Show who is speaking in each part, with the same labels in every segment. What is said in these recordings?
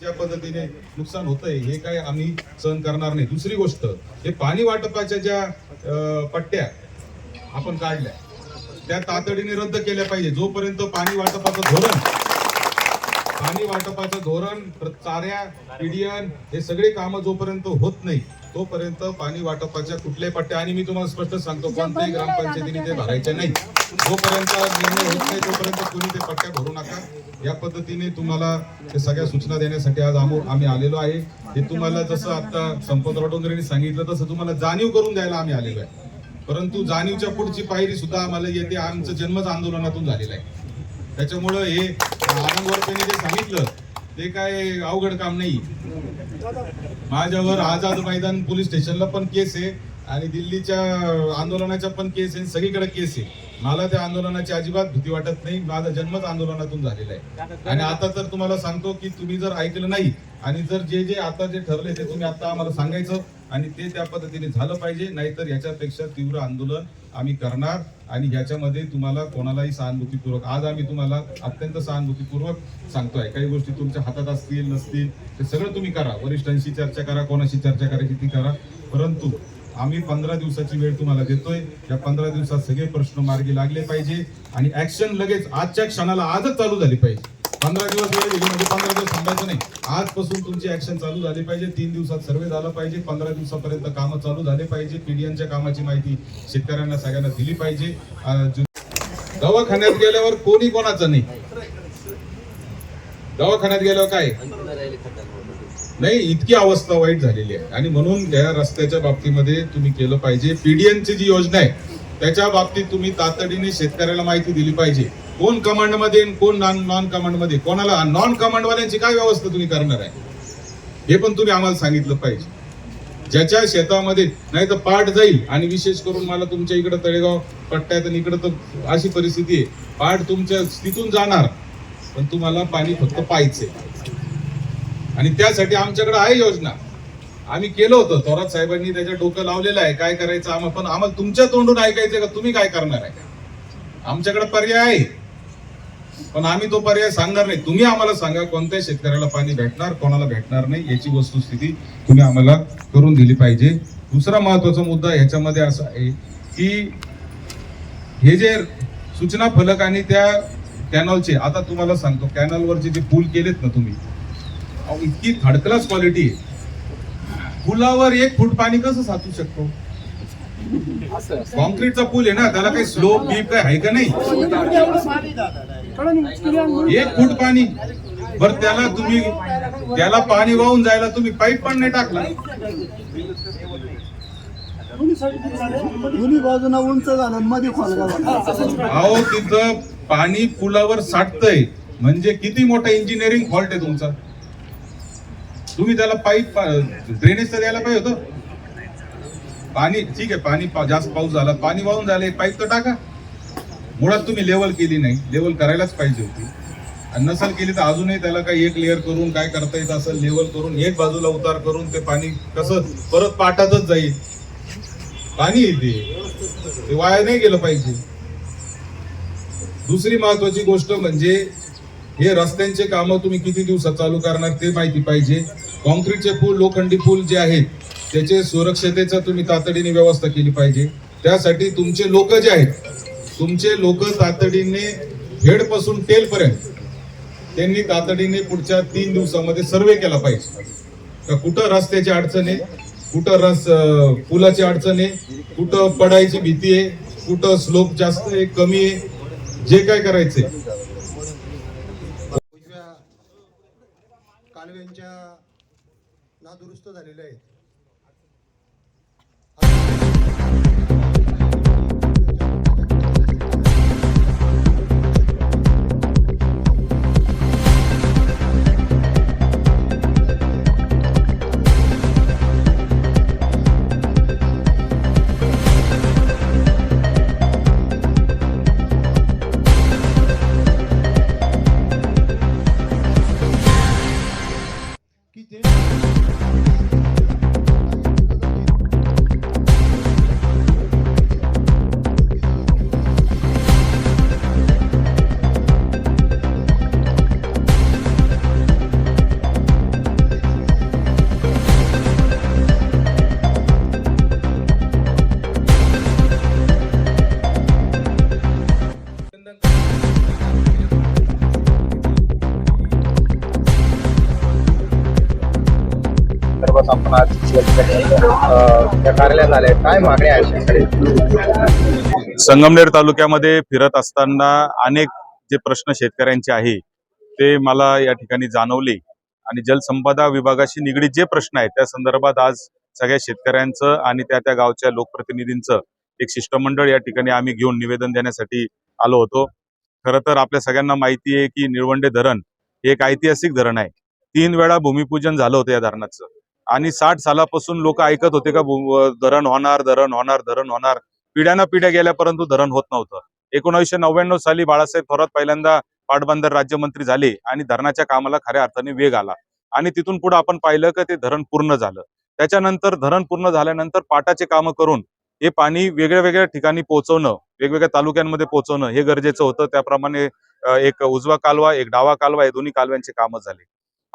Speaker 1: ज्या पद्धतीने नुकसान होतंय हे काय आम्ही सहन करणार नाही. दुसरी गोष्ट हे पाणी वाटपाच्या ज्या पट्ट्या आपण काढल्या त्या तातडीने रद्द केल्या पाहिजे. जोपर्यंत पाणी वाटपाचं धोरण पाणी वाटपाचं धोरण चाऱ्या पिडियन हे सगळे कामं जोपर्यंत होत नाही तोपर्यंत पाणी वाटपाच्या कुठल्याही पट्ट्या आणि मी तुम्हाला स्पष्ट सांगतो कोणत्याही ग्रामपंचायतीने ते भरायचे नाही. जोपर्यंत निर्णय होत नाही तोपर्यंत कोणी ते पट्ट्या भरू नका. या पद्धतीने तुम्हाला ते सगळ्या सूचना देण्यासाठी आज आमो आम्ही आलेलो आहे. हे तुम्हाला जसं आता संपत रोडोंगरेंनी सांगितलं तसं तुम्हाला जाणीव करून द्यायला आम्ही आलेलो आहे. परंतु जाणीवच्या पुढची पायरी सुद्धा आम्हाला येते. आमचं जन्मच आंदोलनातून झालेलं आहे. त्याच्यामुळं हे त्यांनी जे सांगितलं ते काय अवघड काम नाही माझ्यावर आझाद मैदान पोलीस स्टेशनला पण केस आहे आणि दिल्लीच्या आंदोलनाच्या पण केस आहे सगळीकडे केस आहे. मला त्या आंदोलनाची अजिबात भीती वाटत नाही. माझा जन्मच आंदोलनातून झालेला आहे. आणि आता तर तुम्हाला सांगतो की तुम्ही जर ऐकलं नाही आणि जर जे जे आता जे ठरले ते तुम्ही आता आम्हाला सांगायचं आणि ते त्या पद्धतीने झालं पाहिजे नाहीतर याच्यापेक्षा तीव्र आंदोलन आम्ही करणार आणि याच्यामध्ये तुम्हाला कोणालाही सहानुभूतीपूर्वक आज आम्ही तुम्हाला अत्यंत सहानुभूतीपूर्वक सांगतोय काही गोष्टी तुमच्या हातात असतील नसतील ते सगळं तुम्ही करा. वरिष्ठांशी चर्चा करा कोणाशी चर्चा करायची ती करा. परंतु आम्ही पंधरा दिवसाची वेळ तुम्हाला देतोय. या पंधरा दिवसात सगळे प्रश्न मार्गी लागले पाहिजे आणि ऍक्शन लगेच आजच्या क्षणाला आजच चालू झाली पाहिजे. पंधरा दिवस वेळ दिली म्हणजे पंधरा दिवस थांबायचं नाही. आजपासून तुमची ऍक्शन चालू झाली पाहिजे. तीन दिवसात सर्वे झाला पाहिजे. पंधरा दिवसापर्यंत कामं चालू झाले पाहिजे. पीडीएनच्या कामाची माहिती शेतकऱ्यांना सगळ्यांना दिली पाहिजे. दवाखान्यात गेल्यावर कोणी कोणाचं नाही? दवाखान्यात गेल्यावर काय? नाही इतकी अवस्था वाईट झालेली आहे. आणि म्हणून या रस्त्याच्या बाबतीमध्ये तुम्ही केलं पाहिजे. पीडीएनची जी योजना आहे त्याच्या बाबतीत तुम्ही तातडीने शेतकऱ्याला माहिती दिली पाहिजे. कोण कमांडमध्ये आणि कोण नॉन नॉन कमांडमध्ये कोणाला नॉन कमांडवाल्यांची काय व्यवस्था तुम्ही करणार आहे? हे पण तुम्ही आम्हाला सांगितलं पाहिजे. ज्याच्या शेतामध्ये नाही तर पाठ जाईल आणि विशेष करून मला तुमच्या इकडं तळेगाव पट्ट्यात आणि इकडं तर अशी परिस्थिती आहे. पाठ तुमच्या तिथून जाणार पण तुम्हाला पाणी फक्त पाहिजे आणि त्यासाठी आमच्याकडे आहे योजना. आम्ही केलं होतं. थोरात साहेबांनी त्याच्या डोकं लावलेलं आहे. काय करायचं आम्हाला पण आम्हाला तुमच्या तोंडून ऐकायचं का? तुम्ही काय करणार आहे? आमच्याकडे पर्याय आहे. पण आम्ही तो पर्याय सांगणार नाही. तुम्ही आम्हाला सांगा कोणत्या शेतकऱ्याला पाणी भेटणार कोणाला भेटणार नाही याची वस्तुस्थिती तुम्ही आम्हाला करून दिली पाहिजे. दुसरा महत्त्वाचा मुद्दा ह्याच्यामध्ये असा आहे की हे जे सूचना फलक आणि त्या कॅनॉलचे आता तुम्हाला सांगतो कॅनॉलवरचे जे पूल केलेत ना तुम्ही इतकी थर्ड क्लास क्वालिटी आहे. पुलावर एक फूट पाणी कसं साचू शकतो? कॉन्क्रीटचा पूल आहे ना त्याला काही स्लोप बीप काय आहे का नाही? एक फूट पाणी. बर त्याला तुम्ही त्याला पाणी वाहून जायला तुम्ही पाईप पण नाही टाकला.
Speaker 2: दोन्ही उंच झालं मध्ये
Speaker 1: अहो तिथं पाणी पुलावर साठतंय. म्हणजे किती मोठा इंजिनिअरिंग फॉल्ट आहे तुमचा? तुम्ही त्याला पाईप ड्रेनेज तर द्यायला पाहिजे होतं. पाणी ठीक आहे पाणी जास्त पाऊस झाला. पाणी वाहून झाले पाईप तर टाका. मुळात तुम्ही लेवल केली नाही. लेवल करायलाच पाहिजे होती. आणि नसल केली तर अजूनही त्याला काही एक लेअर करून काय करता येत असं लेवल करून एक बाजूला उतार करून ते पाणी कसं परत पाटातच जाईल. पाणी येते. ते वाया नाही गेलं पाहिजे. दुसरी महत्वाची गोष्ट म्हणजे हे रस्त्यांचे कामं तुम्ही किती दिवसात चालू करणार ते माहिती पाहिजे. कॉन्क्रीटचे पूल लोखंडी पूल जे आहेत त्याचे सुरक्षतेचा तुम्ही तातडीने व्यवस्था केली पाहिजे. त्यासाठी तुमचे लोक जे आहेत तुमचे लोक तातडीने हेडपासून टेल पर्यंत त्यांनी तातडीने पुढच्या तीन दिवसामध्ये सर्वे केला पाहिजे. का कुठं रस्त्याची अडचण आहे कुठं रस पुलाची अडचण आहे कुठं पडायची भीती आहे कुठं स्लोप जास्त आहे कमी आहे जे काय करायचंय.
Speaker 2: कालव्यांच्या नादुरुस्त झालेल्या आहेत.
Speaker 3: तास आपण आज या ठिकाणी, कार्यालयात आले काय मागणी आहे
Speaker 1: संगमनेर तालुक्यामध्ये फिरत असताना अनेक जे प्रश्न शेतकऱ्यांचे आहे ते मला या ठिकाणी जाणवले. आणि जलसंपदा विभागाशी निगडीत जे प्रश्न आहेत त्या संदर्भात आज सगळ्या शेतकऱ्यांचं आणि त्या त्या गावच्या लोकप्रतिनिधींचं एक शिष्टमंडळ या ठिकाणी आम्ही घेऊन निवेदन देण्यासाठी आलो होतो. खरं तर आपल्या सगळ्यांना माहिती आहे की निळवंडे धरण हे एक ऐतिहासिक धरण आहे. तीन वेळा भूमिपूजन झालं होतं या धरणाचं. आणि साठ सालापासून लोक ऐकत होते का धरण होणार धरण होणार धरण होणार. पिढ्यानं पिढ्या गेल्या परंतु धरण होत नव्हतं. एकोणीसशे नव्याण्णव साली बाळासाहेब थोरात पहिल्यांदा पाटबंदर राज्यमंत्री झाले आणि धरणाच्या कामाला खऱ्या अर्थाने वेग आला. आणि तिथून पुढे आपण पाहिलं की ते धरण पूर्ण झालं. त्याच्यानंतर धरण पूर्ण झाल्यानंतर पाटाचे कामं करून हे पाणी वेगळ्या वेगळ्या ठिकाणी पोहोचवणं वेगवेगळ्या तालुक्यांमध्ये पोहोचवणं हे गरजेचं होतं. त्याप्रमाणे एक उजवा कालवा एक डावा कालवा हे दोन्ही कालव्यांचे कामं झाले.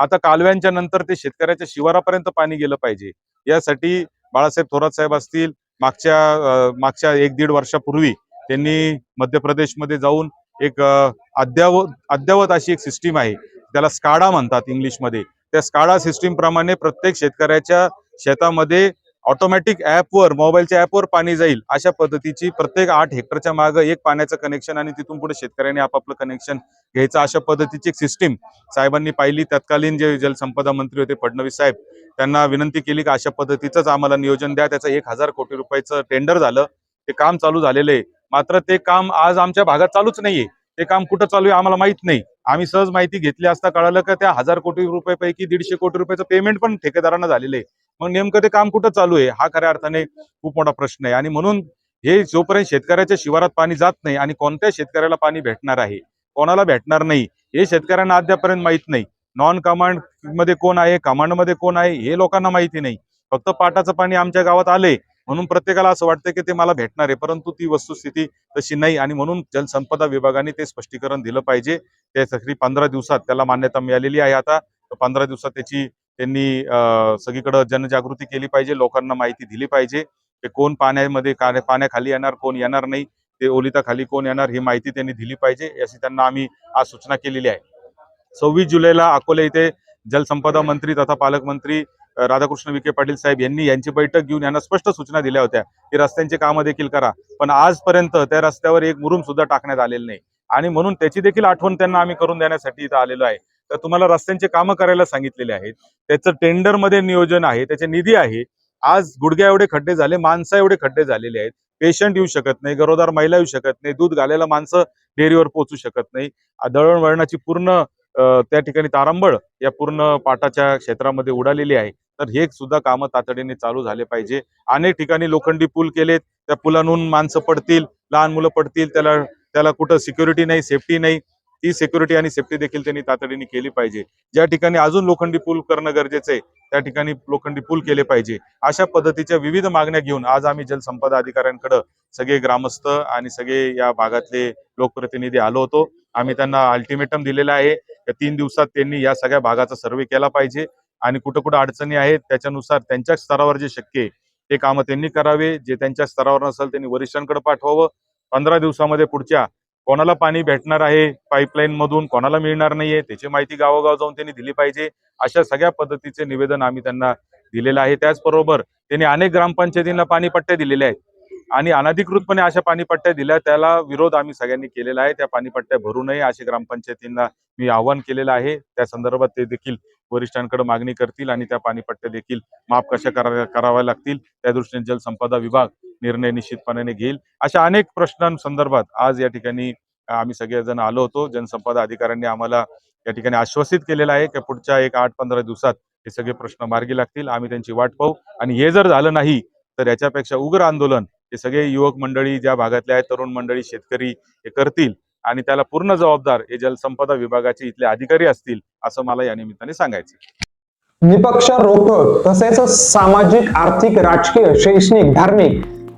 Speaker 1: आता कालव्यांच्या नंतर ते शेतकऱ्याच्या शिवारापर्यंत पाणी गेलं पाहिजे. यासाठी बाळासाहेब थोरात साहेब असतील मागच्या मागच्या एक दीड वर्षापूर्वी त्यांनी मध्य प्रदेशमध्ये जाऊन एक अद्यावत अद्यावत अशी एक सिस्टीम आहे. त्याला स्काडा म्हणतात इंग्लिशमध्ये. त्या स्काडा सिस्टीमप्रमाणे प्रत्येक शेतकऱ्याच्या शेतामध्ये ऑटोमॅटिक ऍपवर मोबाईलच्या ऍपवर पाणी जाईल अशा पद्धतीची प्रत्येक आठ हेक्टरच्या मागे एक पाण्याचं कनेक्शन आणि तिथून पुढे शेतकऱ्यांनी आपापलं कनेक्शन घ्यायचं अशा पद्धतीची एक सिस्टीम साहेबांनी पाहिली. तत्कालीन जे जलसंपदा मंत्री होते फडणवीस साहेब त्यांना विनंती केली की अशा पद्धतीचंच आम्हाला नियोजन द्या. त्याचं एक हजार कोटी रुपयाचं टेंडर झालं. ते काम चालू झालेलं आहे. मात्र ते काम आज आमच्या भागात चालूच नाहीये. ते काम कुठं चालू आहे आम्हाला माहीत नाही. आम्ही सहज माहिती घेतली असता कळालं का त्या हजार कोटी रुपयापैकी दीडशे कोटी रुपयाचं पेमेंट पण ठेकेदारांना झालेलं आहे. मग नेमकं ते काम कुठं चालू आहे? हा खऱ्या अर्थाने खूप मोठा प्रश्न आहे. आणि म्हणून हे जोपर्यंत शेतकऱ्याच्या शिवारात पाणी जात नाही आणि कोणत्या शेतकऱ्याला पाणी भेटणार आहे कोणाला भेटणार नाही हे शेतकऱ्यांना अद्यापर्यंत माहीत नाही. नॉन कमांडमध्ये कोण आहे कमांडमध्ये कोण आहे हे लोकांना माहिती नाही. फक्त पाटाचं पाणी आमच्या गावात आले म्हणून प्रत्येकाला असं वाटतं की ते मला भेटणार आहे परंतु ती वस्तुस्थिती तशी नाही. आणि म्हणून जलसंपदा विभागाने ते स्पष्टीकरण दिलं पाहिजे. त्यासाठी पंधरा दिवसात त्याला मान्यता मिळालेली आहे आता. पंधरा दिवसात त्याची त्यांनी सगळीकडे जनजागृती केली पाहिजे लोकांना माहिती दिली पाहिजे. ते कोण पाण्यामध्ये पाण्याखाली येणार कोण येणार नाही ते ओलिताखाली कोण येणार ही माहिती त्यांनी दिली पाहिजे अशी त्यांना आम्ही आज सूचना केलेली आहे. सव्वीस जुलैला अकोले इथे जलसंपदा मंत्री तथा पालकमंत्री राधाकृष्ण विखे पाटील साहेब यांनी यांची बैठक घेऊन यांना स्पष्ट सूचना दिल्या होत्या की रस्त्यांची कामं देखील करा. पण आजपर्यंत त्या रस्त्यावर एक मुरुम सुद्धा टाकण्यात आलेलं नाही. आणि म्हणून त्याची देखील आठवण त्यांना आम्ही करून देण्यासाठी इथं आलेलो आहे. तर तुम्हाला रस्त्यांचे कामं करायला सांगितलेले आहेत. त्याचं टेंडरमध्ये नियोजन आहे त्याचे निधी आहे. आज गुडघ्या एवढे खड्डे झाले माणसं एवढे खड्डे झालेले आहेत. पेशंट येऊ शकत नाही गरोदार महिला येऊ शकत नाही दूध घालायला माणसं डेअरीवर पोहोचू शकत नाही. दळणवळणाची पूर्ण त्या ठिकाणी तारांबळ या पूर्ण पाटाच्या क्षेत्रामध्ये उडालेली आहे. तर हे सुद्धा कामं तातडीने चालू झाले पाहिजे. अनेक ठिकाणी लोखंडी पूल केलेत. त्या पुलांहून माणसं पडतील लहान मुलं पडतील त्याला त्याला कुठं सिक्युरिटी नाही सेफ्टी नाही. ती सिक्युरिटी आणि सेफ्टी देखील त्यांनी तातडीने केली पाहिजे. ज्या ठिकाणी अजून लोखंडी पूल करणं गरजेचं आहे त्या ठिकाणी लोखंडी पूल केले पाहिजे. अशा पद्धतीच्या विविध मागण्या घेऊन आज आम्ही जलसंपदा अधिकाऱ्यांकडे सगळे ग्रामस्थ आणि सगळे या भागातले लोकप्रतिनिधी आलो होतो. आम्ही त्यांना अल्टिमेटम दिलेलं आहे. त्या तीन दिवसात त्यांनी या सगळ्या भागाचा सर्वे केला पाहिजे आणि कुठं कुठं अडचणी आहेत त्याच्यानुसार त्यांच्या स्तरावर जे शक्य आहे ते कामं त्यांनी करावे. जे त्यांच्या स्तरावर नसेल त्यांनी वरिष्ठांकडे पाठवावं. पंधरा दिवसामध्ये पुढच्या कोणाला पाणी भेटणार आहे पाईपलाईन मधून कोणाला मिळणार नाहीये त्याची माहिती गावोगाव जाऊन त्यांनी दिली पाहिजे. अशा सगळ्या पद्धतीचे निवेदन आम्ही त्यांना दिलेलं आहे. त्याचबरोबर त्यांनी अनेक ग्रामपंचायतींना पाणीपट्ट्या दिलेल्या आहेत. आणि अनधिकृतपणे अशा पाणीपट्ट्या दिल्या त्याला विरोध आम्ही सगळ्यांनी केलेला आहे. त्या पाणीपट्ट्या भरू नये असे ग्रामपंचायतींना मी आवाहन केलेलं आहे. त्या संदर्भात ते देखील वरिष्ठांकडे मागणी करतील आणि त्या पाणीपट्ट्या देखील माफ कशा करा कराव्या लागतील. त्या दृष्टीने जलसंपदा विभाग निर्णय निश्चितपणे घेईल. अशा अनेक प्रश्नांसंदर्भात आज या ठिकाणी आम्ही सगळेजण आलो होतो. जनसंपदा अधिकाऱ्यांनी आम्हाला या ठिकाणी आश्वासित केलेलं आहे की पुढच्या एक आठ पंधरा दिवसात हे सगळे प्रश्न मार्गी लागतील. आम्ही त्यांची वाट पाहू. आणि हे जर झालं नाही तर याच्यापेक्षा उग्र आंदोलन हे सगळे युवक मंडळी ज्या भागातले आहेत तरुण मंडळी शेतकरी हे करतील. आणि त्याला पूर्ण जबाबदार हे जलसंपदा विभागाचे इथले अधिकारी असतील असं मला या निमित्ताने सांगायचं
Speaker 4: निपक्ष रोखोक तसेच सामाजिक आर्थिक राजकीय शैक्षणिक धार्मिक